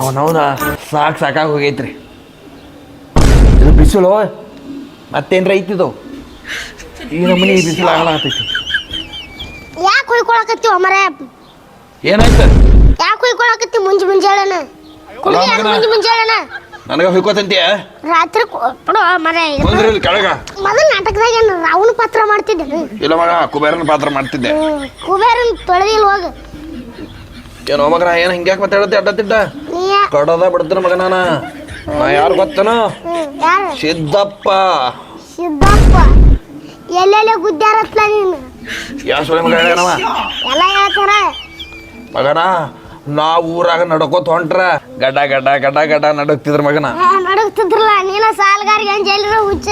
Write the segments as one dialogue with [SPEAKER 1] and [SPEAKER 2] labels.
[SPEAKER 1] ಅವನವನ ಸಾಕು ಸಾಕಾಗಿ ಹೋಗೈತ್ರಿ ಇದು ಬಿಸಿಲು? ಮತ್ತೇನ್ರ ಐತಿದು ಈ ನಮ್ಮನೆ ಬಿಸಿಲು ಆಗಲಾಗ್ತೈತಿ
[SPEAKER 2] ಯಾಕೆ ಹೊಯ್ಕೊಳಕತ್ತೀವ ಅಮರ
[SPEAKER 1] ಏನಾಯ್ತು?
[SPEAKER 2] ಯಾಕೆ ಹೊಯ್ಕೊಳಕತ್ತಿ ಮುಂಜಿ ಮುಂಜಾಳೆನ? ಮುಂಜಿ ಮುಂಜಾಳೆನ?
[SPEAKER 1] ನನಗೆ ಹೊಯ್ಕೋತಂತೀಯ?
[SPEAKER 2] ರಾತ್ರಿ ಕೊಡು ಮರ
[SPEAKER 1] ಬಂದ್ರಿ ಇಲ್ಲಿ ಕೆಳಗ?
[SPEAKER 2] ಮೊದಲು ನಾಟಕದಾಗ ಏನು ರಾವಣ ಪಾತ್ರ ಮಾಡ್ತಿದ್ದೆ
[SPEAKER 1] ಇಲ್ಲ ಮಗ ಕುಬೇರನ ಪಾತ್ರ ಮಾಡ್ತಿದ್ದೆ.
[SPEAKER 2] ಕುಬೇರನ್ ತೊಳೆದಿಲ್ ಹೋಗ.
[SPEAKER 1] ಏನೋ ಮಗನ ಏನು ಹಿಂಗ್ಯಾಕೆ ಮಾತಾಡತ್ತೆ ಅಡ್ಡ
[SPEAKER 2] ತಿಡ್ಡ?
[SPEAKER 1] ಕಡದ ಬಿಡ್ತಾನ ಮಗ ನಾನ? ನಾ ಯಾರು ಗೊತ್ತನ? ಸಿದ್ದಪ್ಪ.
[SPEAKER 2] ಸಿದ್ದಪ್ಪ. ಎಲ್ಲೆಲ್ಲ ಗುದ್ದಾರತ್ಲ ನೀನು?
[SPEAKER 1] ಯಾ ಸುಳಿ ಮಗ
[SPEAKER 2] ಎಲ್ಲ ಹೇಳ್ತಾರ.
[SPEAKER 1] ಮಗನ ನಾ ಊರಾಗ ನಡ್ಕೋತ ಹೊಂಟ್ರ ಗಡ್ಡ ಗಡ್ಡ ಗಡ್ಡ ಗಡ್ಡ ನಡಕ್ತಿದ್ರ ಮಗನ.
[SPEAKER 2] ನಡಕ್ತಿದ್ರಲ್ಲ ನೀನ ಸಾಲಗಾರಿಗೆ ಅಂಜಲ್ರ ಹುಚ್ಚ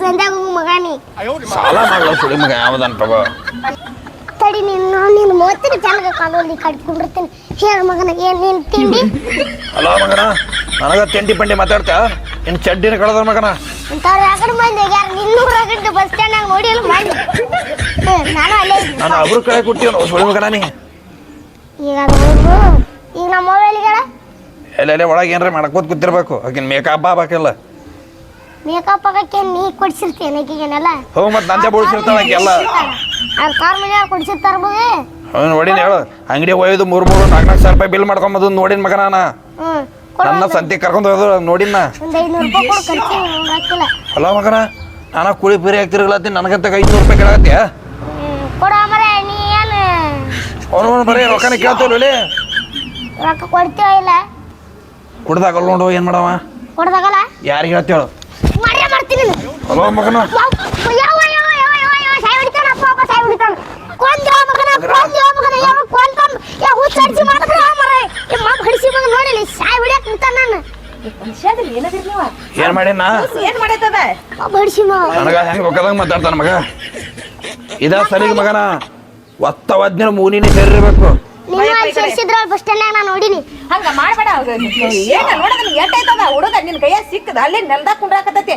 [SPEAKER 2] ಸಂಧ್ಯಾಗ ಮಗನಿ. ಮಗ
[SPEAKER 1] ಸಾಲ ಮಾಡಲ್ಲ ಸುಳಿ ಮಗ ಯಾವ್ದನ್ ಪ್ರಭು
[SPEAKER 2] ತಡಿ ನೀನು ನೀನು ಮೂವತ್ತಿನ ಚಾಲಕ ಕಾಲೋಲಿ ಕಟ್ಕೊಂಡಿರ್ತೀನಿ ಹೇಳ ಮಗನ ಏನ್ ನೀನ್ ತಿಂಡಿ?
[SPEAKER 1] ಅಲ್ಲ ಮಗನ ನನಗ ತಿಂಡಿ ಪಂಡಿ ಮಾತಾಡ್ತಾ ಇನ್ ಚಡ್ಡಿನ ಕಳದ ಮಗನ.
[SPEAKER 2] ಇಂಥವ್ರು ಯಾಕಡೆ ಮಂದಿ ಯಾರು ನಿನ್ನೂರ ಬಸ್ ಸ್ಟ್ಯಾಂಡ್ ನೋಡಿಲ್ಲ ಮಾಡಿ. ನಾನು ಅಲ್ಲೇ.
[SPEAKER 1] ನಾನು ಅವ್ರ ಕಡೆ ಕೊಟ್ಟಿವ ಸುಳಿ ಮಗನ ನೀ.
[SPEAKER 2] ಈಗ ಅದು ಹೋಗು ಈಗ ನಮ್ಮ ಮೊಬೈಲ್ಗಳ
[SPEAKER 1] ಎಲ್ಲೆಲ್ಲೇ ಒಳಗೆ ಏನ್ರ ಮಾಡ್ಕೋತ ಕೂತಿರ್ಬೇಕು. ಆಕಿನ ಮೇಕಪ್ ಆಗ್ಬೇಕಲ್ಲ.
[SPEAKER 2] ಮೇಕಪ್ ಆಗಕ್ಕೆ ನೀ ಕೊಡ್ಸಿರ್ತೀನಿ ಆಕಿಗೇನೆಲ್ಲ?
[SPEAKER 1] ಹೋ ಮತ್ತು ನಂದೆ ಬೋಳ್ಸಿರ್ತಾಳ ಆಕೆಲ್ಲ
[SPEAKER 2] ಅವ್ರ ಕಾರ್ ಮನೆಯವ್ರು ಕೊಡ್ಸಿರ್ತಾರ ಮಗ?
[SPEAKER 1] ಅವ್ನು ನೋಡಿನ ಹೇಳು. ಅಂಗಡಿ ಒಯ್ದು ಮೂರು ಮೂರು ನಾಲ್ಕು ನಾಲ್ಕು ಸಾವಿರ ರೂಪಾಯಿ ಬಿಲ್ ಮಾಡ್ಕೊಂಬದು ನೋಡಿನ
[SPEAKER 2] ಕೊಡು
[SPEAKER 1] ನನ್ನ ಸಂತಿ ಕರ್ಕೊಂಡು ಹೋದ್ರು ನೋಡಿನ
[SPEAKER 2] ಒಂದು ಐನೂರು ರೂಪಾಯಿ ಕೊಡು ಖರ್ಚು ನಂಗ್ ಹಾಕಿಲ್ಲ.
[SPEAKER 1] ಅಲ್ಲ ಮಗನ ನಾನು ಕುಳಿ ಪೀರಿ ನನಗಂತ ರೂಪಾಯಿ ಕೇಳತ್ತೆ
[SPEAKER 2] ಹ್ಮ್ ಕೊಡು ಮರ ನೀ ಏನು
[SPEAKER 1] ಅವನು ಬರೀ ರೊಕ್ಕನ ಕೇಳ್ತೇವಲ್ಲಿ
[SPEAKER 2] ರೊಕ್ಕ ಕೊಡ್ತೀವ ಇಲ್ಲ?
[SPEAKER 1] ಕುಡ್ದಾಗಲ್ಲ ನೋಡು ಏನು ಮಾಡವ?
[SPEAKER 2] ಕೊಡ್ದಾಗಲ್ಲ?
[SPEAKER 1] ಯಾರಿಗೆ ಹೇಳ್ತೇಳು
[SPEAKER 2] ಮರ್ಯ ಮಾಡ್ತೀನಿ ನೀನು.
[SPEAKER 1] ಅಲೋ ಮಗನ. ಏನು ಮಾಡಿನ? ನನಗ ಹೆಂಗೆ ರೊಕ್ಕದಂಗೆ ಮಾತಾಡ್ತಾನ ಮಗ? ಇದ ಸಲಿಗೆ ಮಗನ? ಒತ್ತ ವಜ್ಞ ಮೂನಿನಿ ಸೇರಿರ್ಬೇಕು.
[SPEAKER 2] ನೀನು ಅಲ್ಲಿ ಸೇರ್ಸಿದ್ರ ಬಸ್ ಸ್ಟ್ಯಾಂಡ್ ನಾನು ನೋಡಿನಿ.
[SPEAKER 3] ಹಂಗ ಮಾಡಬೇಡ ಏನ ನೋಡದ ಎಟ್ಟೈತದ ಹುಡುಗ ನಿನ್ ಕೈಯಾಗ ಸಿಕ್ಕದ ಅಲ್ಲಿ ನೆಲ್ದಾಗ ಕುಂಡ್ರಾಕತೈತಿ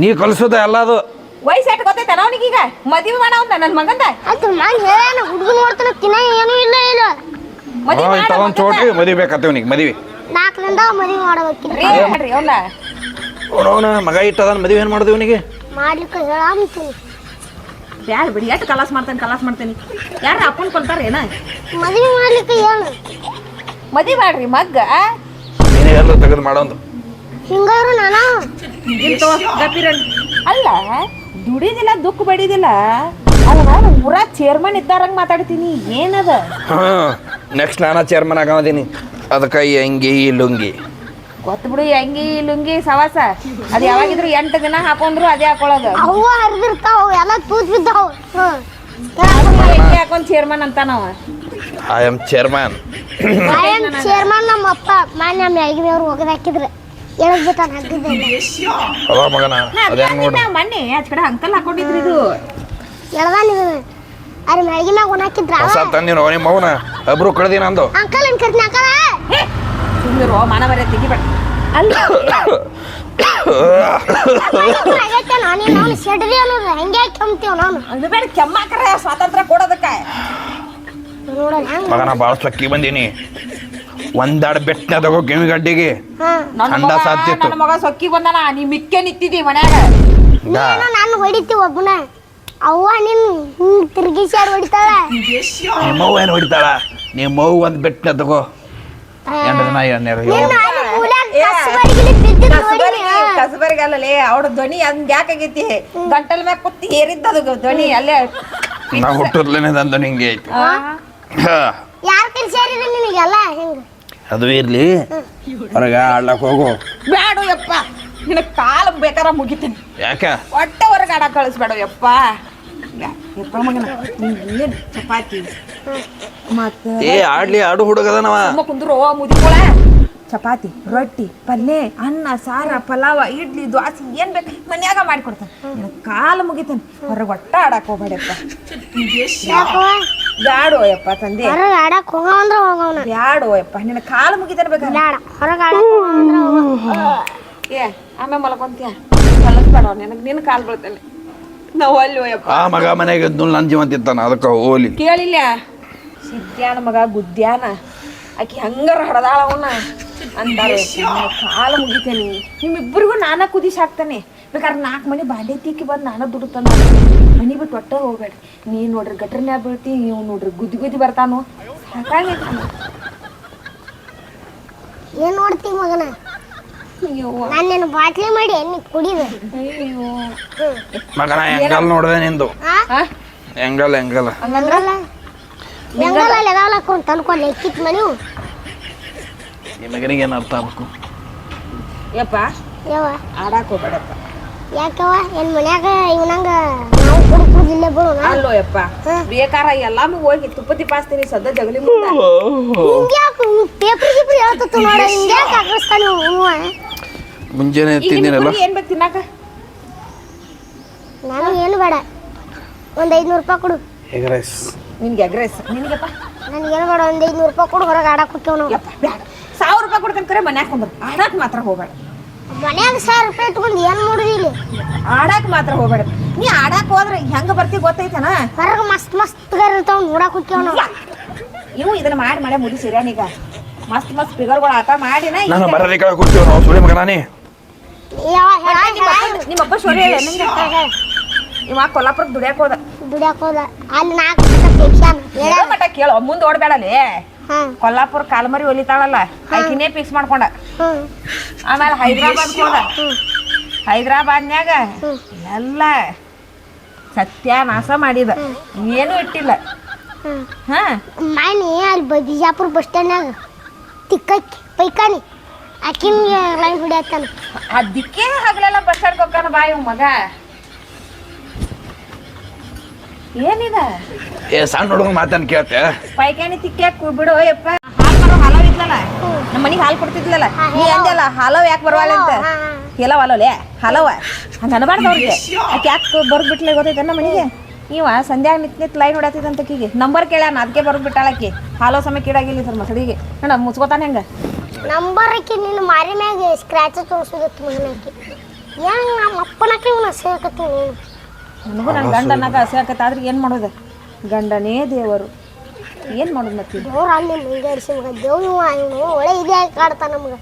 [SPEAKER 1] ನೀ ಕಲ್ಸೋದ ಎಲ್ಲ ಅದು
[SPEAKER 3] ಎಟ್ ಗೊತ್ತೈತ ಅವನಿಗೀಗ? ಈಗ ಮಾಡ ನನ್ನ ನನ್ ಮಗಂದ.
[SPEAKER 2] ಆಯ್ತು ನಾನು ಹೇಳ ಹುಡುಗ ನೋಡ್ತಾನ ತಿನ್ನ ಏನೂ ಇಲ್ಲ ಇಲ್ಲ.
[SPEAKER 3] ಮದುವೆ ಮಾಡ
[SPEAKER 1] ತಗೊಂಡ್ ಚೋಟಿ ಮದುವೆ ಬೇಕಾಗ್ತೇವ್ ಮದುವೆ.
[SPEAKER 2] ನಾಲ್ಕರಿಂದ ಮದುವೆ ಮಾಡ್ಬೇಕಿಲ್ಲ
[SPEAKER 3] ರೀ ಮಾಡ್ರಿ ಅವ್ನ.
[SPEAKER 1] ಮಗ ಇಟ್ಟದ ಮದುವೆ ಏನು ಮಾಡುದು ಇವನಿಗೆ?
[SPEAKER 2] ಮಾಡ್ಲಿಕ್ಕೆ ಹೇಳಾಮ್ತೀನಿ
[SPEAKER 3] ಬ್ಯಾಡ ಬಿಡಿ. ಎಷ್ಟು ಕಲಾಸ್ ಮಾಡ್ತೇನೆ ಕಲಾಸ್ ಮಾಡ್ತೇನೆ? ಯಾರು ಅಪ್ಪನ್ ಕೊಲ್ತಾರ ಏನ?
[SPEAKER 2] ಮದುವೆ ಮಾಡ್ಲಿಕ್ಕೆ ಏನು
[SPEAKER 3] ಮದಿ ಮಾಡ್ರಿ ಮಗ್ಗ
[SPEAKER 1] ನೀನೇ ಎಲ್ಲ ತೆಗೆದು ಮಾಡೋದು
[SPEAKER 2] ಹಿಂಗಾರು ನಾನು?
[SPEAKER 3] ಇಂತ ಗಪ್ಪಿರನ್ ಅಲ್ಲ ದುಡಿದಿಲ್ಲ ದುಃಖ ಬಡಿದಿಲ್ಲ ಅಲ್ಲ ನಾನು ಊರ ಚೇರ್ಮನ್ ಇದ್ದಾರಂಗೆ ಮಾತಾಡ್ತೀನಿ. ಏನದ?
[SPEAKER 1] ಹಾಂ ನೆಕ್ಸ್ಟ್ ನಾನು ಚೇರ್ಮನ್ ಆಗಮದೀನಿ ಅದಕ್ಕೆ ಹೆಂಗಿ ಲುಂಗಿ.
[SPEAKER 3] ಗೊತ್ತು ಬಿಡು ಅಂಗಿ ಲುಂಗಿ ಸವಾಸ. ಅದ್ ಯಾವಾಗಿದ್ರು ಎಂಟು ದಿನ ಹಾಕೊಂಡ್ರು ಅದೇ ಹಾಕೊಳ್ಳೋದು.
[SPEAKER 2] ಅವ್ವ ಹರಿದಿರ್ತಾವ ಎಲ್ಲ ತೂತ್ ಬಿದ್ದಾವ.
[SPEAKER 3] ಅಂಗಿ ಹಾಕೊಂಡ್ ಚೇರ್ಮನ್ ಅಂತ ನಾವ.
[SPEAKER 1] ಐ ಆಮ್ ಚೇರ್ಮನ್
[SPEAKER 2] ಆಯನ್ ಚೇರ್ಮನ್ ನಮ್ಮ ಅಪ್ಪ. ಮಾನ್ಯ ಮ್ಯಾಗಿನವ್ರು ಒಗದ್ ಹಾಕಿದ್ರು. ಎಳದ್ ಬಿಟ್ಟಾನ
[SPEAKER 1] ಅದ ಮಗನ ಅದೇ ನೋಡ್ರಿ
[SPEAKER 3] ಮೊನ್ನೆ ಆಚ ಕಡೆ ಅಂಕಲ್ ಹಾಕೊಂಡಿದ್ರಿ ಇದು.
[SPEAKER 2] ಎಳ್ದಾನ ಇದು. ಅರೆ ಮ್ಯಾಗಿ ಮ್ಯಾಗ ಒಣ ಹಾಕಿದ್ರ
[SPEAKER 1] ಹೊಸ ತಂದಿನ ನಿಮ್ಮ ಮೌನ ಅಬ್ರು ಕಳ್ದಿನ ಅಂದು.
[SPEAKER 2] ಅಂಕಲ್ ಏನ್ ಕರ್ತೀನಿ ಅಂಕಲ್?
[SPEAKER 3] ಸುಂದರ ಮಾನ ಬರ ತೆಗಿಬೇಡ. ಅಲ್ಲ ಅದು ಬೇಡ ಕೆಮ್ಮಾಕ್ರ ಸ್ವಾತಂತ್ರ್ಯ ಕೊಡೋದಕ್ಕೆ.
[SPEAKER 1] ಮಗನ ಭಾಳ ಸಕ್ಕಿ ಬಂದೀನಿ. ಒಂದಾಡ್ ಬೆಟ್ಟನ ತಗೋ ಕಿವಿ ಗಡ್ಡಿಗೆ
[SPEAKER 2] ಹಾ.
[SPEAKER 3] ನನ್ನ
[SPEAKER 1] ಅಂಡ
[SPEAKER 3] ಮಗ
[SPEAKER 1] ಸಾಧ್ಯತ್ತು.
[SPEAKER 3] ನನ್ನ ಮಗ ಸೊಕ್ಕಿ ಬಂದನ ನೀ ಮಿಕ್ಕೆ ನಿಂತಿದ್ದಿ ಮನ್ಯಾಗ.
[SPEAKER 2] ನೀನು ನಾನು ಹೊಡಿತೀವಿ ಒಬ್ಬನ. ಅವ್ವ ನಿನ್ ಹಿಂಗ್ ತಿರ್ಗಿಸ್ಯಾರ ಹೊಡಿತಾಳ.
[SPEAKER 1] ನಿಮ್ಮವ್ವ ಏನು ಹೊಡಿತಾಳ? ನಿಮ್ಮವ್ವ ಒಂದು ಬೆಟ್ಟನ ತಗೋ. ಎಂಟು ದಿನ ಎಣ್ಣೆರು
[SPEAKER 2] ನೀನು ಅಲ್ಲಿ ಮೂಲ್ಯಾಗ ಕಸ್ಬರಿಗಿಲಿ ಬಿದ್ದಿದ್ ನೋಡಿನಿ
[SPEAKER 3] ಕಸಬರಿಗೆ ಅಲ್ಲಲೇ ಅವಳ ಧ್ವನಿ ಹಂಗ ಯಾಕಾಗೈತಿ ಗಂಟಲ್ ಮ್ಯಾಗ ಕುತ್ತಿ ಏರಿದ್ದದು ಧ್ವನಿ ಅಲ್ಲೇ.
[SPEAKER 1] ನಾ ಹುಟ್ಟಿರ್ಲೇನೆ ತಂದು ನಿಂಗೆ ಐತಿ.
[SPEAKER 2] ಯಾರ ನಿನಗೆಲ್ಲ ಹಿಂಗ?
[SPEAKER 1] ಅದು ಇರ್ಲಿ. ಹೊರಗ ಆಡ್ಲಕ್ ಹೋಗು.
[SPEAKER 3] ಬ್ಯಾಡು ಯಪ್ಪ. ನಿನ್ನ ಕಾಲ ಬೇಕಾರ ಮುಗಿತೀನಿ.
[SPEAKER 1] ಯಾಕ?
[SPEAKER 3] ಹೊಟ್ಟೆ ಹೊರಗೆ ಆಡಕ್ ಕಳಿಸ್ಬೇಡ ಯಪ್ಪ. ಮಗನ ಚಪಾತಿ? ಮತ್ತ
[SPEAKER 1] ಏ ಆಡ್ಲಿ ಆಡು ಹುಡುಗದನವ
[SPEAKER 3] ಸುಮ್ಮ ಕುಂದ್ರು ಮುದಿಕೋಳ. ಚಪಾತಿ ರೊಟ್ಟಿ ಪಲ್ಯ ಅನ್ನ ಸಾರ ಪಲಾವ ಇಡ್ಲಿ ದ್ವಾಸಿ ಏನ್ ಬೇಕು ಮನ್ಯಾಗ ಮಾಡಿಕೊಡ್ತಾನೆ. ಕಾಲ ಕಾಲು ಮುಗಿತಾನೆ. ಹೊರಗೆ ಒಟ್ಟ ಆಡಕ್ ಹೋಗ್ಬೇಡಪ್ಪ.
[SPEAKER 2] ಯಾಕೋ
[SPEAKER 3] ಬ್ಯಾಡು ಯಪ್ಪ ತಂದೆ.
[SPEAKER 2] ಹೊರಗೆ ಆಡಕ್ ಹೋಗೋಂದ್ರ ಅಂದ್ರ ಹೋಗವನ.
[SPEAKER 3] ಬ್ಯಾಡು ನಿನ್ನ ಕಾಲು ಮುಗಿತಾನೆ ಬೇಕಾದ್ರೆ.
[SPEAKER 2] ಬ್ಯಾಡ. ಹೊರಗೆ ಆಡಕ್ ಅಂದ್ರ ಹೋಗವ.
[SPEAKER 3] ಏ ಆಮೇಲೆ ಮಲ್ಕೊಂತೀಯ? ಕಳಿಸ್ಬೇಡ ನಿನಗೆ. ನಿನ್ನ ಕಾಲು ಬೀಳ್ತಾನೆ. ನಾವು ಅಲ್ಲಿ ಹೋಯಪ್ಪ
[SPEAKER 1] ಆ ಮಗ ಮನೆಗೆ ಇದ್ದು ನನ್ನ ಜೀವಂತ ಇದ್ದಾನ. ಅದಕ್ಕೆ ಹೋಲಿ
[SPEAKER 3] ಕೇಳಿಲ್ಲ ಸಿದ್ಯಾನ ಮಗ ಗುದ್ಯಾನ. ಆಕಿ ಹಂಗಾರ ಹಡದಾಳ ಅವನ ಅಂತಾರೆ ಕಾಲು ಮುಗಿತೇನಿ. ನಿಮ್ಮಿಬ್ಬರಿಗೂ ನಾನ ಕುದಿಸಿ ಹಾಕ್ತಾನೆ. ಬೇಕಾದ್ರೆ ನಾಲ್ಕು ಮನೆ ಬಾಂಡೆ ತಿಕ್ಕಿ ಬಂದು ನಾನು ದುಡ್ತಾನ ಮನೆ ಬಿಟ್ಟು ಒಟ್ಟ ಹೋಗ್ಬೇಡ್ರಿ ನೀ ನೋಡ್ರಿ ಗಟ್ರನ್ಯಾಗ ಬೀಳ್ತಿ ನೀವು ನೋಡ್ರಿ ಗುದ್ದಿ ಗುದ್ದಿ ಬರ್ತಾನು. ಸಾಕಾಗೈತಿ
[SPEAKER 2] ಏನ್ ನೋಡ್ತಿ ಮಗನ?
[SPEAKER 3] ಅಯ್ಯೋ
[SPEAKER 2] ನಾನೇನು ಬಾಟ್ಲಿ ಮಾಡಿ ನೀ ಕುಡಿದು.
[SPEAKER 1] ಮಗನ ಹೆಂಗಲ್ ನೋಡ್ದೆ ನಿಂದು?
[SPEAKER 2] ಹಾ
[SPEAKER 3] ಹಾ
[SPEAKER 1] ಹೆಂಗಲ್ ಹೆಂಗಲ್ಲ.
[SPEAKER 3] ಹಂಗಂದ್ರ
[SPEAKER 2] ಹೆಂಗಲ್ಲ ಲೆಗಾಲಕ್ಕೊಂಡ್ ತಂದ್ಕೊಂಡು ಎಕ್ಕಿತ್
[SPEAKER 1] ಮಗನಿಗೆ ಏನು ಅರ್ಥ ಆಗ್ಬೇಕು?
[SPEAKER 3] ಯಪ್ಪ
[SPEAKER 2] ಯಾವ
[SPEAKER 3] ಆಡಾಕ ಹೋಗ್ಬೇಡಪ್ಪ.
[SPEAKER 2] ಯಾಕವ ಏನ್ ಮನ್ಯಾಗ ಇವನಂಗ ನಾವು ಕುಡ್ಕುದಿಲ್ಲ ಬಿಡು ನಾ
[SPEAKER 3] ಅಲ್ಲೋ ಯಪ್ಪ. ಬೇಕಾರ ಎಲ್ಲಾನು ಹೋಗಿ ತುಪ್ಪತಿ ತಿಪ್ಪಾಸ್ತೀನಿ ಸದ್ದ ಜಗಲಿ ಮುಂದ.
[SPEAKER 2] ಹಿಂಗ್ಯಾಕೆ ಪೇಪರ್ ಗೀಪರ್ ಹೇಳ್ತತ್ತು ನೋಡ ಹಿಂಗ್ಯಾಕೆ ಹಾಕಿಸ್ತಾನೆ ಇವ
[SPEAKER 1] ಮುಂಜಾನೆ
[SPEAKER 3] ಈಗ
[SPEAKER 1] ತಿಂದಿನಲ್ಲ?
[SPEAKER 3] ಏನ್ ಬೇಕು ತಿನ್ನಾಕ?
[SPEAKER 2] ನಾನು ಏನು ಬೇಡ. ಒಂದ್ ಐದ್ನೂರು ರೂಪಾಯಿ ಕೊಡು.
[SPEAKER 1] ಎಗ್ ರೈಸ್
[SPEAKER 3] ನಿನ್ಗೆ ಅಗ್ರೆಸ್ ನಿನಗಪ್ಪ?
[SPEAKER 2] ನನಗೇನು ಬೇಡ ಒಂದು ಐದ್ನೂರು ರೂಪಾಯಿ ಕೊಡು ಹೊರಗೆ ಆಡಕ್ ಹೋಗ್ತೇವ್ ನಾವು.
[SPEAKER 3] ಯಪ್ಪ ಬ್ಯಾಡ ಸಾವಿರ ರೂಪಾಯಿ ಕೊಡ್ತಾನೆ ಕರೆ ಮನ್ಯಾಗ ಕುಂದ್ರ. ಆಡಕ್ಕೆ ಮಾತ್ರ ಹೋಗಬೇಡ.
[SPEAKER 2] ಮನ್ಯಾಗ ಸಾವಿರ ರೂಪಾಯಿ ಇಟ್ಕೊಂಡು ಏನು ಮಾಡುದು ಇಲ್ಲಿ
[SPEAKER 3] ಆಡಕ್ಕೆ ಮಾತ್ರ ಹೋಗಬೇಡ. ನೀ ಆಡಕ್ಕೆ ಹೋದ್ರೆ ಹೆಂಗೆ ಬರ್ತಿ ಗೊತ್ತೈತನ?
[SPEAKER 2] ಹೊರಗೆ ಮಸ್ತ್ ಮಸ್ತ್ ಗರ್ ಇರ್ತಾವ ನೋಡಕ್ಕೆ ಹೋಗ್ತೇವ್ ನಾವು.
[SPEAKER 3] ಇವು ಇದನ್ನ ಮಾಡಿ ಮಾಡಿ ಈಗ. ಮಸ್ತ್ ಮಸ್ತ್ ಫಿಗರ್ಗಳು ಆತ ಮಾಡಿ
[SPEAKER 1] ನಾನು ಕೆಳಗೆ ಕೂರ್ತೀವಿ ನಾವು ಸುಳಿ ಮಗನಾನಿ
[SPEAKER 2] ಯಾವ ಹೇಳ
[SPEAKER 3] ನಿಮ್ಮಪ್ಪ- ಹೇಳ. ಇವ ಕೊಲ್ಲಾಪುರಕ್ಕೆ ದುಡಿಯಕ್ಕೆ ಹೋದ.
[SPEAKER 2] ದುಡಿಯಾಕ ಹೋದ. ಅಲ್ಲಿ ನಾಲ್ಕು ಹೇಳ
[SPEAKER 3] ಮಟ ಕೇಳು. ಮುಂದೆ ಓಡಬೇಡಲಿ. ಕೊಲ್ಲಾಪುರ ಕಾಲ್ಮರಿ ಹೊಲಿತಾಳಲ್ಲ ಆಕಿನೇ ಫಿಕ್ಸ್ ಮಾಡ್ಕೊಂಡ. ಆಮೇಲೆ ಹೈದ್ರಾಬಾದ್ ಹೋದ. ಹೈದ್ರಾಬಾದ್ನ್ಯಾಗ. ಎಲ್ಲ ಸತ್ಯಾನಾಶ ಮಾಡಿದ. ಏನು ಇಟ್ಟಿಲ್ಲ. ಹಾ.
[SPEAKER 2] ಮಾನಿ ಅಲ್ಲಿ ಬಿಜಾಪುರ ಬಸ್ ಸ್ಟ್ಯಾಂಡ್ನಾಗ ತಿಕ್ಕಕ್ಕಿ ಪೈಕಾನಿ ಆಕಿನ್ಗೆ ಲೈನ್ ಹೊಡಿಯತ್ತಾನ
[SPEAKER 3] ಅದಕ್ಕೆ ಹಗಲೆಲ್ಲ ಬಸ್ ಸ್ಟ್ಯಾಂಡ್ ಹೋಗ್ತಾನ ಬಾಯ್ ಮಗ. ಏನಿದ?
[SPEAKER 1] ಏ ಸಣ್ಣ ಹುಡುಗ ಮಾತನ್ ಕೇಳ್ತೆ.
[SPEAKER 3] ಪೈಕಾನಿ ತಿಕ್ಕ್ಯಾಕ್ ಬಿಡು ಯಪ್ಪ ಹಾಲು ಬರೋ ಹಾಲವ್ ಇದ್ಲಲ್ಲ? ನಮ್ಮ ಮನಿಗೆ ಹಾಲು ಕೊಡ್ತಿದ್ಲಲ್ಲ? ನೀ ಅಂದಲ್ಲ ಹಲವು ಯಾಕೆ ಬರವಾಳ ಅಂತ? ಎಲ್ಲ ವಾಲೋಲೆ ಹಾಲವ ಹಂಗ ಅನ್ಬಾರ್ದು ಅವ್ರಿಗೆ. ಆಕೆ ಯಾಕೆ ಬರ್ಬಿಟ್ಲೆ ಗೊತ್ತೈತೆ ನಮ್ಮ ಮನೆಗೆ? ಇವ ಸಂಧ್ಯಾ ನಿತ್ ನಿತ್ ಲೈನ್ ಹೊಡ್ಯಾತಿದಂತ ಆಕಿಗೆ ನಂಬರ್ ಕೇಳ್ಯಾನ ಅದಕ್ಕೆ ಬರ್ದು ಬಿಟ್ಟಾಳಕಿ ಹಾಲೋ ಸಮಯ ಕೀಡಾಗಿಲ್ಲ ಸರ್ ಮಸಡಿಗೆ. ನೋಡ ಮುಚ್ಕೋತಾನೆ ಹೆಂಗ?
[SPEAKER 2] ನಂಬರ್ ಆಕಿ ನಿನ್ನ ಮಾರಿ ಮ್ಯಾಗ ಸ್ಕ್ರಾಚ್ ತೋರಿಸೋದತ್ತು ಮಗನಾಕಿ ಹೆಂಗ್ ನಮ್ಮ ಅಪ್ಪನಕ್ಕೆ ಇವನ ಸೇಕತ್ತು
[SPEAKER 3] ನನಗೂ ನನ್ನ ಗಂಡ ಅನ್ನಕ ಹಸೆ ಆಕತ್ತ ಆದ್ರೆ ಏನು ಮಾಡೋದು? ಗಂಡನೇ ದೇವರು. ಏನು ಮಾಡೋದು ಮತ್ತೆ?
[SPEAKER 2] ದೇವ್ರ ಅಲ್ಲಿ ಮುಂಗಾಡಿಸಿ ಮಗ. ಒಳ್ಳೆ ಇದ್ಯಾ ನಮ್ಗೆ.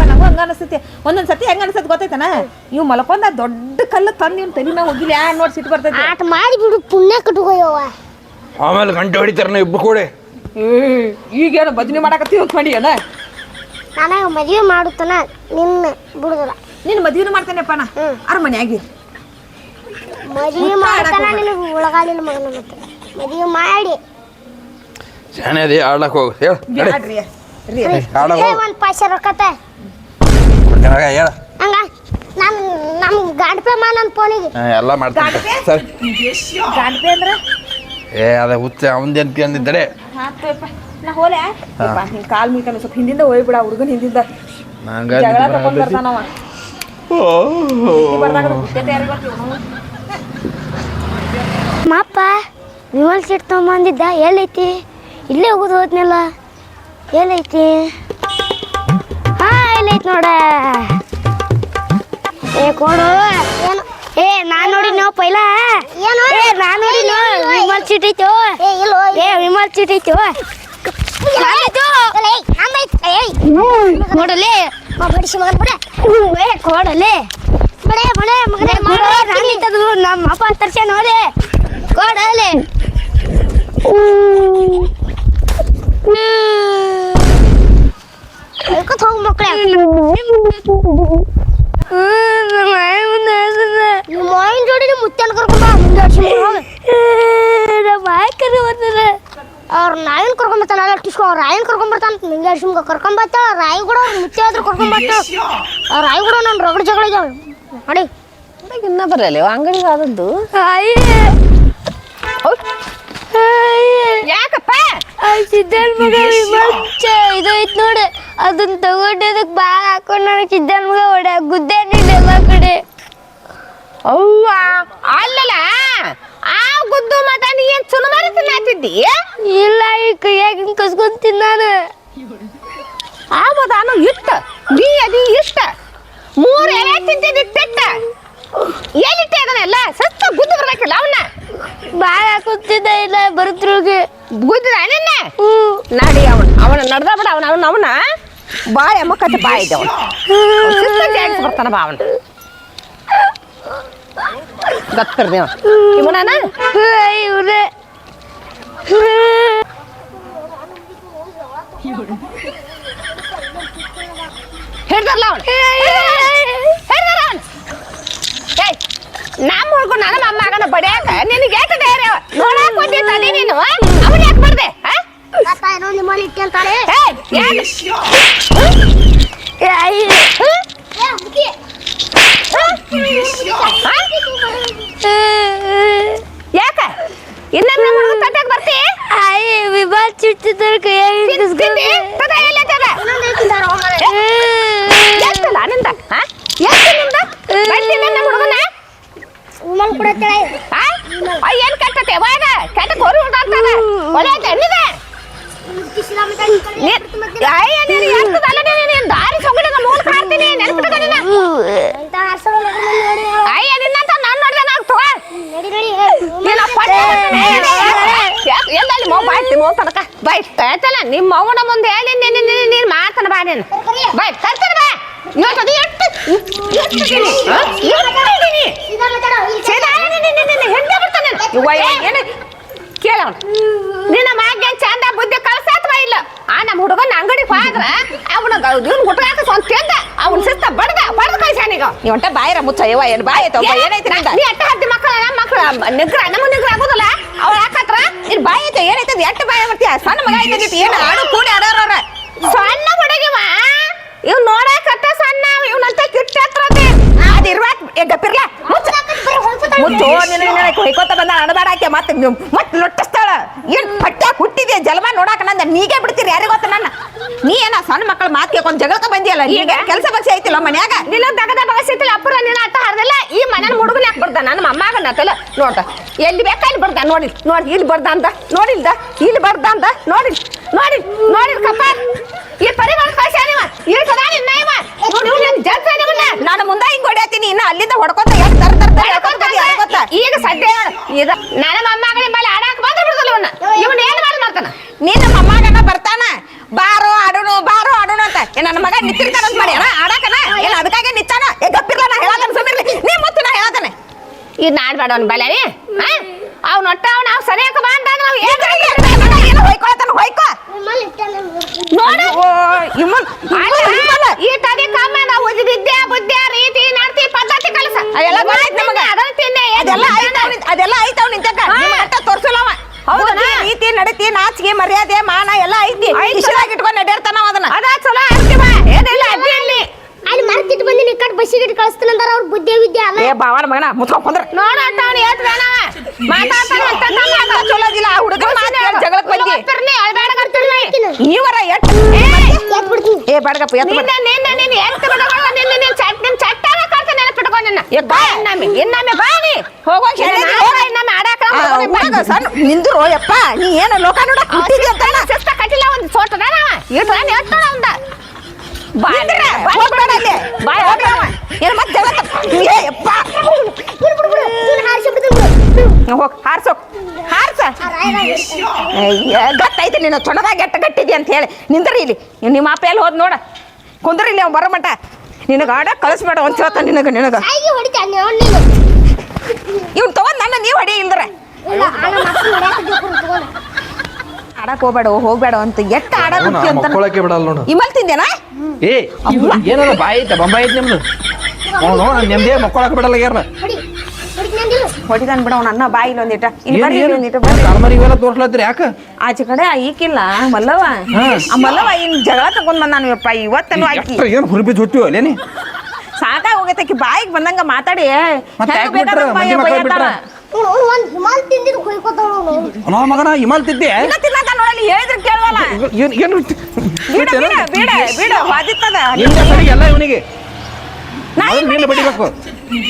[SPEAKER 3] ಹಂಗೆ ಹಂಗ ಅನಿಸ್ತೈತಿ? ಒಂದೊಂದು ಸತಿ ಹೆಂಗ ಅನಿಸ್ತೈತಿ ಗೊತ್ತೈತನ ಇವ್ ಮಲ್ಕೊಂಡ ದೊಡ್ಡ ಕಲ್ಲು ತಂದು ಇವ್ನು ತಲೆ ಮ್ಯಾಗ ಹೋಗಿಲ್ಲ ಯಾ ನೋಡಿ ಸಿಟ್ಟು ಬರ್ತೈತಿ?
[SPEAKER 2] ಆಟ ಮಾಡಿ ಬಿಡು ಪುಣ್ಯ ಕಟ್ಕೋಯವ್ವ.
[SPEAKER 1] ಆಮೇಲೆ ಗಂಟೆ ಹೊಡಿತಾರೆ ಇಬ್ಬ ಇಬ್ರು ಕೂಡಿ.
[SPEAKER 3] ಈಗೇನು ಬದನೆ ಮಾಡಕತ್ತೀವಿ ಅಂತ ಮಾಡಿ ಅಲ್ಲ
[SPEAKER 2] ನಾನು ಮದುವೆ ಮಾಡುತ್ತಾನ ನಿನ್ನ ಬಿಡುದಿಲ್ಲ.
[SPEAKER 3] ನೀನು ಮದುವೆನೂ ಮಾಡ್ತಾನೆಪ್ಪ ನಾ. ಅರ ಮನ್ಯಾಗಿ
[SPEAKER 2] ಮದುವೆ ಮಾಡ್ತಾನ ನಿನಗೆ ಉಳಗಾಲಿನ ಮಗನ ಮತ್ತೆ. ಮದುವೆ ಮಾಡಿ.
[SPEAKER 1] ಶಾಣೆ ಅದೇ ಆಡ್ಲಕ್ಕೆ ಹೋಗು. ಹೇಳು
[SPEAKER 3] ಬಿಡ್ರಿ ರೀ
[SPEAKER 1] ಆಡಕ್
[SPEAKER 2] ಏ
[SPEAKER 1] ಹೋಗು.
[SPEAKER 2] ಒಂದು ಪಾಶ ರೊಕ್ಕತೆ
[SPEAKER 1] ಕೊಡ್ತೇನೆ ಹೇಳ.
[SPEAKER 2] ಹಂಗ ನಮ್ಮ ನಮ್ಮ ಗಾಡಿ ಪೇ ಮಾ ನನ್ನ ಫೋನಿಗೆ
[SPEAKER 1] ಎಲ್ಲ ಮಾಡ್ತೀನಿ? ಸರಿ.
[SPEAKER 3] ಗಾಡ್ಪೆ ಅಂದ್ರೆ?
[SPEAKER 1] ಏ ಅದ ಹುಚ್ಚ ಅಂದಿದ್ದರೆ
[SPEAKER 3] ಹಾಕ್ತೇವಪ್ಪ ನಾ ಹೋಲೆ ಯಪ್ಪ ಹಿಂಗೆ ಕಾಲ್ ಮೀತಾನ ಸ್ವಲ್ಪ ಹಿಂದಿಂದ ಹೋಗ್ಬಿಡ ಹುಡುಗನ ಹಿಂದಿಂದ.
[SPEAKER 1] ನಂಗೆ
[SPEAKER 3] ಜಗಳ ತಗೊಂಡ್ ಬರ್ತಾನವ. ಬರ್ದಾಗ ಹುಟ್ಟೆ ಯಾರಿಗೆ ಬರ್ತೀವಿ ನಾವು
[SPEAKER 2] ಮಾಪ ವಿಮಲ್ ಸೀಟ್ ತೊಗೊಂಬಂದಿದ್ದ? ಎಲ್ಲೈತಿ? ಇಲ್ಲೇ ಹೋಗುದು ಹೋದ್ನಲ್ಲ? ಎಲ್ಲೈತಿ? ಹಾ ಎಲ್ಲೈತಿ ನೋಡ. ಏ ಕೊಡು. ಏನು? ಏ ನಾನ್ ನೋಡಿ ನಾವು ಪೈಲ. ಏನು ಏ ನಾನು ನೋಡಿ? ವಿಮಲ್ ಸೀಟ್ ಐತೋ? ಏ ಇಲ್ಲ ಏ ವಿಮಲ್ ಸೀಟ್ ಐತೋ? ನೋಡಲೇ? ಬಡಿಸಿ ಮಗನ್ ಬಿಡ. ಏ ಕೊಡಲೇ? ಬಡೇ ಬಡೇ ಮಗನೇ ನಮ್ಮ ಅಪ್ಪ ತರ್ಸ ನೋಡೆ ಕೊಡಲೆ ಹೇಳ್ಕೊತ ಹೋಗಿ ಮಕ್ಕಳೇ ನಿಮ್ಮ ಮಾವಿನ ಜೋಡಿ ನಿಮ್ಮ ಮುತ್ತನ ಕರ್ಕೊಂಬ ಮುಂದೆ ಬಾಯ್ಕರಿ ಬರ್ತಾರೆ ಅವ್ರ ನಾಯಿನ ಕರ್ಕೊಂಬರ್ತಾನ ಅಲ್ಲ ಟಿಸ್ಕೊ ಅವ್ರ ರಾಯನ್ ಕರ್ಕೊಂಬರ್ತಾನ ನಿಂಗೆ ಸುಮ್ಗೆ ಕರ್ಕೊಂಬರ್ತಾಳ ರಾಯಿ ಕೂಡ ಅವ್ರ ಮುತ್ತೆ ಆದ್ರೂ ಕರ್ಕೊಂಬರ್ತಾಳ ಅವ್ರ ರಾಯಿ ಕೂಡ ನನ್ನ ರಗಡ ಜಗಳ ಇದಾವೆ. ನೋಡಿ.
[SPEAKER 3] ಇನ್ನ ಬರಲ್ಲ ಅಂಗಡಿಗೆ ಆದದ್ದು ಯಾಕಪ್ಪ?
[SPEAKER 2] ಸಿದ್ಧಾರ್ಥ ಮಗ ವಿಮರ್ಶ. ಇದು ನೋಡಿ. ಅದನ್ನ ತಗೊಂಡದಕ್ಕೆ ಬಾಗ ಹಾಕೊಂಡು ಮಗ ಹೊಡ. ಗುದ್ದೆ ಎಲ್ಲ ಕಡೆ.
[SPEAKER 3] ಅವ್ವ ಅಲ್ಲಲ್ಲ ಆ ಗುದ್ದು ಮತ ನೀ ಏನ್ ತಿನ್ನಾತಿದ್ದಿ?
[SPEAKER 2] ಇಲ್ಲ ಈ ಕೈಯಾಗ ಕಸ್ಕೊಂತೀನಿ ನಾನು
[SPEAKER 3] ಆ ಮದಾನು ಇಷ್ಟ ನೀ ಅದಿ ಇಷ್ಟ. ಮೂರ್ ಎಲೆ ತಿಂತಿದ್ದಿ
[SPEAKER 4] ಎಲ್ಲಿಟ್ಟೆ ಅದನ್ನೆಲ್ಲ ಸತ್ತ ಗುದ್ದು ಬರ್ಬೇಕಿಲ್ಲ ಅವನ್ನ
[SPEAKER 2] ಬಾಳ ಕುತ್ತಿದ್ದ ಇಲ್ಲ ಬರುತ್ರೋಗಿ
[SPEAKER 4] ಗುದ್ದ ನಿನ್ನ? ನಡಿ ಅವನ. ಅವನ ನಡ್ದ ಬಿಡ ಅವನ ಅವನ ಅವನ. ಬಾಯ ಮುಖಕ್ಕೆ ಬಾಯ ಇದ್ದ ಅವನು. ಬರ್ತಾನ ಬಾ ಅವನು. ಗತ್ತರ್ದೆ ಅವ ಇವನಾನ
[SPEAKER 2] ಇವ್ರೆ
[SPEAKER 4] ಹಿಡ್ದಲ್ಲ ಅವನು ಹಿಡ್ದಲ್ಲ ಅವನು ಏಯ್ ನಮ್ಮ ಹುಡುಗ ನನ್ನ ಮೊಮ್ಮಗನ ಬಡಿಯಾಕ ನಿನಗೆ ಯಾಕೆ ಧೈರ್ಯ ನೋಡಕ್ ಬಂದಿ ತಡಿ ನೀನು ಅವನು ಯಾಕೆ ಬರ್ದೆ ಆ?
[SPEAKER 2] ತಾತ ಏನೋ ನಿಮ್ಮಲ್ಲಿ ಇಟ್ಟಂತಾಳೆ
[SPEAKER 4] ಏಯ್ ಯಾಕೆ ಯಾಕ ಇನ್ನೊಮ್ಮೆ ಹುಡುಗ ತಟ್ಟಾಗ ಬರ್ತಿ
[SPEAKER 2] ಆಯ್ ವಿಭಾಗ ಚಿಟ್ಟಿದ್ರ ಕೈಯಾಗಿ
[SPEAKER 4] ತಿಂದಿ? ತದ ಎಲ್ಲಿ ಹಾಕ್ಯಾರ? ಎಷ್ಟಲ್ಲ ನಿಂದ ಹಾ? ಎಷ್ಟು ನಿಂದ ಬರ್ತೀನಿ ನಮ್ಮ ಹುಡುಗನ
[SPEAKER 2] ಉಮಲ್ ಕೊಡತ್ತಳೆ
[SPEAKER 4] ಆ? ಆ, ಏನ್ ಕೆಟ್ಟತೆ ವಾದ ಕೆಟ್ಟ ಕೋರಿ ಉಳ್ದಾಡ್ತಾನ ಒಳ್ಳೆ ಎಣ್ಣಿದೆ ನೀನ್ ಅಯ್ಯ ನೀನು ಎಷ್ಟದಲ್ಲ ನೀನು ನೀನು ದಾರಿ ಸೊಗಡಿನ ಮೂಲ ಕಾಡ್ತೀನಿ ನೆನ್ಪಿಟ್ಕೊ ನೀನು
[SPEAKER 2] ಅಂತ ಹಸರು ನೋಡಿ
[SPEAKER 4] ಅಯ್ಯ ನಿನ್ನಂತ ನಾನು ನೋಡಿದೆ ನಾವು ತಗೋ
[SPEAKER 2] ನಡಿ ನಡಿ
[SPEAKER 4] ನೀನು ಪಟ್ಟ ಎಲ್ಲಲ್ಲಿ ಮೋ ಬಾಯ್ತಿ ಮೋ ತನಕ ಬಾಯ್. ಆಯ್ತಲ್ಲ ನಿಮ್ಮ ಅವನ ಮುಂದೆ ಹೇಳಿ ನೀನು ನೀನು ನೀನು ಮಾಡ್ತಾನೆ ಬಾ ನೀನು. ಬಾಯ್ ಕರ್ತಾನೆ ಬಾ. ಇವತ್ತು ಎಷ್ಟು ಕೇಳವ ನಿನ್ನ ಮಾಗೆ ಚಂದ ಬುದ್ಧಿ ಕಳ್ಸಾತ್ವ ಇಲ್ಲ? ಆ ನಮ್ಮ ಹುಡುಗನ ಅಂಗಡಿ ಹೋದ್ರ ಅವನ ಇವ್ನ ಅಂತ ಸ್ವಂತ ತಿಂದ ಅವನ ಸಿಸ್ತ ಬಡ್ದ ಬಡ್ದ ಕಳ್ಸಾನೀಗ ಹೊಂಟ ಬಾಯಿರ ಮುಚ್ಚ ಯವ್ವ ಏನು ಬಾಯಿ ಐತವ ಏನೈತಿ ನಂದ? ನೀ ಹತ್ತಿ ಮಕ್ಕಳ ನಮ್ಮ ಮಕ್ಕಳ ನಿಗ್ರ ನಮ್ಮ ನಿಗ್ರ ಆಗೋದಲ್ಲ? ಅವ್ರ ಹಾಕತ್ರ ಇನ್ ಬಾಯಿ ಐತೆ ಏನೈತೆ ಎಟ್ಟು ಬಾಯಿ ಬರ್ತೀಯ ಸಣ್ಣ ಮಗ ಐತೆ ಏನ ಆಡು ಕೂಡಿ ಆಡೋರ ಸಣ್ಣ ಹುಡುಗಿವ. ಇವ್ ನೋಡಕತ್ತ ಸಣ್ಣ ಇವ್ನಂತ ಕಿಟ್ಟ ಹತ್ರ ಅದ್. ಇರ್ವಾಕ್ ಗಪ್ಪಿರ್ಲ ಮುಚ್ಚ. ನಿನ್ನ ಹೊಯ್ಕೋತ ಬಂದ ಅಣಬೇಡ ಆಕೆ ಮತ್ತೆ ಮತ್ತೆ ಲೊಟ್ಟಿಸ್ತಾಳ. ಏನ್ ಪಟ್ಟ ಹುಟ್ಟಿದೆ ಜಲಮ ನೋಡಾಕ ನಂದ ನೀಗೆ ಬಿಡ್ತೀರಿ ಯಾರಿಗ ಗೊತ್ತ ನನ್ನ? ನೀ ಏನ ಸಣ್ಣ ಮಕ್ಕಳ ಮಾತ್ ಕೇಳ್ಕೊಂಡ್ ಜಗಳಕ ಬಂದಿಯಲ್ಲ ಈಗ ಕೆಲಸ ಬಗ್ಸಿ ಐತಿಲ್ಲ ಮನ್ಯಾಗ? ನಿನ್ನ ದಗದ ಬಗಸಿತ್ತಿಲ್ಲ ಅಪ್ಪರ ನಿನ್ನ ಅಟ್ಟ ಹರ್ದಿಲ್ಲ ಈ ಮನೆನ ಹುಡುಗನ ಯಾಕೆ ಬರ್ದ? ನನ್ನ ಮಮ್ಮಾಗ ಆತಲ್ಲ ನೋಡ್ದ ಎಲ್ಲಿ ಬೇಕಾ ಇಲ್ಲಿ ಬರ್ದ? ನೋಡಿ ನೋಡಿ ಇಲ್ಲಿ ಬರ್ದ ಅಂತ ನೋಡಿಲ್ದ ಇಲ್ಲಿ ಬರ್ದ ಅಂತ ನೋಡಿ ನೋಡಿ ನೋಡಿ ಕಪ್ಪ. ಈ ಪರಿವಾರ ಕಳ್ಸ್ಯಾನ ಇವ ಇಲ್ಲಿ ಸದಾ ನಿನ್ನ ಇವ ನೋಡಿ ನಿನ್ನ ಜಲ್ಸ ನಿಮ್ಮನ್ನ ನಾನು ಮುಂದೆ ಹಿಂಗ್ ಹೊಡ್ಯಾತೀನಿ ಇನ್ನ ಅಲ್ಲಿಂದ ಹೊಡ್ಕೊತ ಯಾಕೆ ತರ ತರ ತರ ಗೊತ್ತಾ? ಈಗ ಸದ್ಯ ಇದ ನನ್ನ ಮೊಮ್ಮಗಳ ಮೇಲೆ ಆಡಾಕ ಬಂದ್ರೆ ಬಿಡುದಿಲ್ಲ ಇವನ್ನ ಏನು ಏನ್ ಮಾಡಿ ಮಾಡ್ತಾನ ನಿನ್ನ ಮೊಮ್ಮಗನ ಬರ್ತಾನ ಬಾರೋ ಆಡೋಣ ಬಾರೋ ಆಡೋಣ ಅಂತ ನನ್ನ ಮಗ ನಿಂತಿರ್ತಾನ ಅಂತ ಮಾಡಿ ಅಣ್ಣ ಆಡಾಕನ ಏನ್ ಅದಕ್ಕಾಗೆ ನಿತ್ತಾನ ಏ ಗಪ್ಪಿರ್ಲ ನಾ ಹೇಳತಾನ ಸುಮಿರ್ಲಿ ನೀ ಮುತ್ತು ನಾ ಹೇಳತಾನೆ ಇದು ನಾಡ್ಬೇಡ ಅವ್ನ ಬಲೆ ನೀ ಅವ್ನ ಒಟ್ಟ ಅವ್ನ ಅವ್ ಸರಿಯಾಕ ಬಾ ಅಂತ ನಾವು ಏನು ಹೊಯ್ಕೊಳತಾನ ಹೊಯ್ಕೋ ನೋಡು. ಇಮ್ಮನ್ ಈ ತಡಿ ಕಮ್ಮ ನಾವು ವಿದ್ಯಾ ಬುದ್ಧಿ ರೀತಿ ನಡತಿ ಪದ್ಧತಿ ಕಲಸ. ಎಲ್ಲ ಗೊತ್ತೈತಿ ನಮಗೆ. ಅದನ್ನ ತಿಂದೆ ಅದೆಲ್ಲ ಅದೆಲ್ಲ ಐತ ಅವ್ನು ನಿಂತಕ ನಿಮ್ಮ ಅಟ್ಟ ತೋರ್ಸಲ್ಲ ಅವ. ಹೌದಾ ರೀತಿ ನಡತಿ ನಾಚಿಗೆ ಮರ್ಯಾದೆ ಮಾನ ಎಲ್ಲ ಐತಿ. ಇಷ್ಟವಾಗಿ ಇಟ್ಕೊಂಡು ನಡೆಯತನ ಅವ ಅದನ್ನ. ಅದ ಚಲೋ ಅಂತಿವ ಏನಿಲ್ಲ ಅಜ್ಜಿ ಇಲ್ಲಿ
[SPEAKER 2] ಅಲ್ಲಿ ಮರ್ತಿಟ್ಟು ಬಂದಿನಿ ಕಡೆ ಬಸ್ಸಿಗೆ ಕಳಿಸ್ತಾನಂತಾರ ಅವ್ರ ಬುದ್ಧಿ ವಿದ್ಯೆ ಅಲ್ಲ.
[SPEAKER 4] ಏ ಬಾವನ ಮಗನ ಮುಚ್ಕೊಂಡ್ ಕುಂದ್ರ. ನೋಡ ಅಂತ ಅವ್ನು ಏಟ್ ಬೇಡ ಮಾತಾಡ್ತಾನ. ಅಂತ ತಮ್ಮ ಚಲೋ ಅದಿಲ್ಲ ಆ ಹುಡುಗ ಮಾತು ಜಗಳಕ್ಕೆ ಬಂದಿ ಅಳ್ಬೇಡ ಕರ್ತಿರ್ಲಿ ನೀವರ ಎಟ್
[SPEAKER 2] ಎತ್ ಬಿಡ್ತೀನಿ
[SPEAKER 4] ಏ! ಬಡಗಪ್ಪ ಎತ್ತ ನಿನ್ನ ನಿನ್ನ ನಿನ್ನ ಎಂತ ಬಿಡಗಳ ನಿನ್ನ ನಿನ್ನ ಚಟ್ ನಿನ್ನ ಚಟ್ಟಾನ ಕರ್ತ ನೆನಪಿಟ್ಕೊ ನಿನ್ನ ಏ ಬಾ. ಇನ್ನೊಮ್ಮೆ ಇನ್ನೊಮ್ಮೆ ಬಾ ನೀ. ಹೋಗೋ ಇನ್ನೊಮ್ಮೆ ಆಡಾಕ ಸಣ್ಣ ನಿಂದ್ರು ಯಪ್ಪ ನೀ ಏನು ಲೋಕ ನೋಡಕ್ ಹುಟ್ಟಿದ್ಯ ಅಂತ ಸಿಸ್ತ ಕಟ್ಟಿಲ್ಲ ಒಂದು ಸೋಟದ ಬಾಯ್ ಬಾಯ್ ಎತ್ತಡ ಒಂದ ಬಾಂದ್ರ ಹೋಗ್ಬೇಡ ಅಲ್ಲಿ ಬಾ ಹೋಗ್ರವ ಏನು ಮತ್ತೆ ಜಗಳ ಏ ಯಪ್ಪ.
[SPEAKER 2] ಬಿಡು
[SPEAKER 4] ಹೋಗ್ ಹಾರ್ಸೋಕ್ ಹಾರ್ಸ. ಗೊತ್ತೈತಿ ನೀನು. ಚೊಣದಾಗ ಎಟ್ಟ ಗಟ್ಟಿದ್ಯ ಅಂತ ಹೇಳಿ. ನಿಂದ್ರಿ ಇಲ್ಲಿ. ನಿಮ್ಮ ಅಪ್ಪ ಎಲ್ಲಿ ಹೋದ್ ನೋಡ. ಕುಂದ್ರಿ ಇಲ್ಲಿ ಅವ್ನು ಬರೋ ಮಟ ನಿನಗೆ ಆಡ ಕಳಿಸ್ಬೇಡ ಅಂತ ಹೇಳ್ತಾನೆ ನಿನಗೆ ನಿನಗೆ. ಇವ್ನು ತಗೊಂಡ್ ನನ್ನ ನೀವು ಹೊಡಿ ಇಲ್ದ್ರೆ. ಆಡಕ್ ಹೋಗ್ಬೇಡ ಹೋಗ್ಬೇಡ ಅಂತ ಎಟ್ಟ ಆಡಕ್ ಅಂತ.
[SPEAKER 1] ಬಿಡಲ್ಲ ನೋಡು.
[SPEAKER 4] ಇಮಲ್ ತಿಂದೇನಾ
[SPEAKER 1] ಏ ಏನದ ಬಾಯಿ ಐತೆ ಬಂಬಾಯಿ ಐತೆ ನಿಮ್ದು? ಅವನು ನಿಮ್ದೇ ಮಕ್ಕೊಳಕ್ಕೆ ಬಿಡಲ್ಲ ಯಾರನ್ನ
[SPEAKER 2] ಹೊಡಿ ಹೊಡಿತಾನಿಲ್ಲ
[SPEAKER 4] ಹೊಡಿದಾನ್ ಬಿಡ ಅವ್ನ ಅನ್ನ ಬಾಯಿಲ್ ಒಂದಿಟ ಇಲ್ಲಿ ಬರ್ರಿ ಇಲ್ಲಿ ಒಂದಿಟ ಬರ್ರಿ.
[SPEAKER 1] ತೋರ್ಸ್ಲತ್ರಿ ಯಾಕ?
[SPEAKER 4] ಆಚೆ ಕಡೆ ಈಕಿಲ್ಲ ಮಲ್ಲವ. ಆ ಮಲ್ಲವ ಇನ್ ಜಗಳ ತಗೊಂಡ್ ಬಂದಾನ ಯಪ್ಪ ಇವತ್ತನು ಆಕಿ?
[SPEAKER 1] ಏನ್ ಹುರುಪಿ ಜೊಟ್ಟಿವ ಅಲ್ಲೇನಿ
[SPEAKER 4] ಸಾಕಾಗ ಹೋಗೈತೆ ಬಾಯಿಗ್ ಬಾಯಿಗೆ ಬಂದಂಗ ಮಾತಾಡಿ.
[SPEAKER 1] ಮತ್ತೆ
[SPEAKER 4] ಹೆಂಗ್
[SPEAKER 1] ಯಾಕ್ ಬಿಟ್ರ?
[SPEAKER 4] ಬೇಕಾದಂಗ್ ಬಾಯಿ
[SPEAKER 1] ಮಂದಿ ಮಕ್ಳು
[SPEAKER 4] ಬೈಯತ್ತಾಳ.
[SPEAKER 2] ಅವ್ನು ಅವ್ನು ಒಂದು ಹಿಮಾಲ್ ತಿಂದಿದ್ದು ಕೊಯ್ಕೋತಾಳು ಅವನ
[SPEAKER 1] ನಾ ಮಗನ ಹಿಮಾಲ್ ತಿದ್ದೆ?
[SPEAKER 4] ಇನ್ನ ತಿನ್ನಕ ನೋಡಲಿ ಹೇಳಿದ್ರೆ ಕೇಳವಲ್ಲ.
[SPEAKER 1] ಏನ್ ಏನು
[SPEAKER 4] ಬಿಡ ಬಿಡ ಬಿಡ ಬಿಡ ವಾದಿತ್ತದ.
[SPEAKER 1] ನಿಂದ ಬಡಿ ಎಲ್ಲ ಇವನಿಗೆ. ಮೊದಲು ನೀನು ಬಡಿಬೇಕು.
[SPEAKER 2] ನಿನ್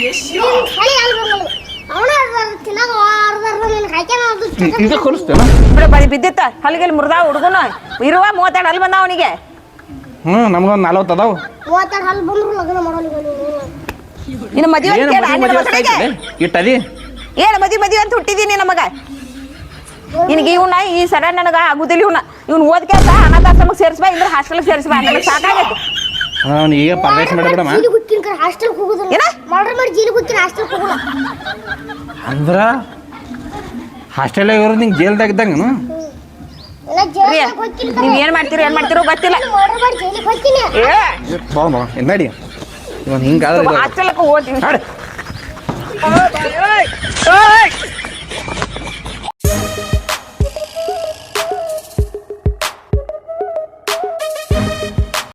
[SPEAKER 1] ಈಗ ಕಲಿಸ್ತೇನ
[SPEAKER 4] ಬಿಡ ಬರಿ ಬಿದ್ದಿತ್ತ. ಹಲ್ಗೆಲ್ ಮುರ್ದ ಹುಡುಗನ? ಇರುವ ಮೂವತ್ತೆರಡು ಹಲ್ ಬಂದ ಅವನಿಗೆ.
[SPEAKER 1] ಹ್ಞೂ ನಮ್ಗೊಂದು ನಲ್ವತ್ತು ಅದಾವು.
[SPEAKER 3] ನಿನ್ನ ಮದುವೆ?
[SPEAKER 1] ಇಟ್ಟದಿ?
[SPEAKER 3] ಏನ ಮದಿ ಮದಿ ಅಂತ ಹುಟ್ಟಿದೀನಿ ನಮಗ? ನಿನಗೆ ಇವನ ಈ ಸರ ನನಗ ಆಗುದಿಲ್ಲ ಇವನ ಇವ್ನ ಓದ್ಕೆ ಅನಾಥಾಶ್ರಮಕ್ಕೆ ಸೇರಿಸ್ಬಾ ಇಲ್ಲ ಹಾಸ್ಟೆಲ್ಗೆ ಸೇರಿಸ್ಬಾ. ನನಗೆ ಸಾಕಾಗೈತಿ.
[SPEAKER 1] ಅವ್ನು ಈಗ ಪರದೇಶ ಮಾಡಿಬಿಡಮ್ಮ.
[SPEAKER 2] ಹುಕ್ಕಿನ ಹಾಸ್ಟೆಲ್ ಹೋಗುದಿಲ್ಲ.
[SPEAKER 3] ಏನ?
[SPEAKER 2] ಮಾಡಿ ಹಾಸ್ಟೆಲ್ ಹೋಗೋಣ.
[SPEAKER 1] ಅಂದ್ರ ಹಾಸ್ಟೆಲ್ ಇರೋದು ನಿಂಗೆ ಜೇಲ್ ಇದ್ದಂಗನು?
[SPEAKER 2] ಇಲ್ಲ
[SPEAKER 3] ರೀ
[SPEAKER 2] ಜೈಲಿಗೆ ಹೋಗ್ತೀನಿ
[SPEAKER 3] ನೀವ್ ಏನ್ ಮಾಡ್ತೀರಿ ಏನ್ ಮಾಡ್ತೀರೋ ಗೊತ್ತಿಲ್ಲ.
[SPEAKER 2] ಮರ್ಡರ್ ಮಾಡಿ ಜೈಲಿಗೆ ಹೋಗ್ತೀನಿ.
[SPEAKER 3] ಏ.
[SPEAKER 1] ಇವನು ಹಿಂಗಾದ್ರೆ ನಡಿ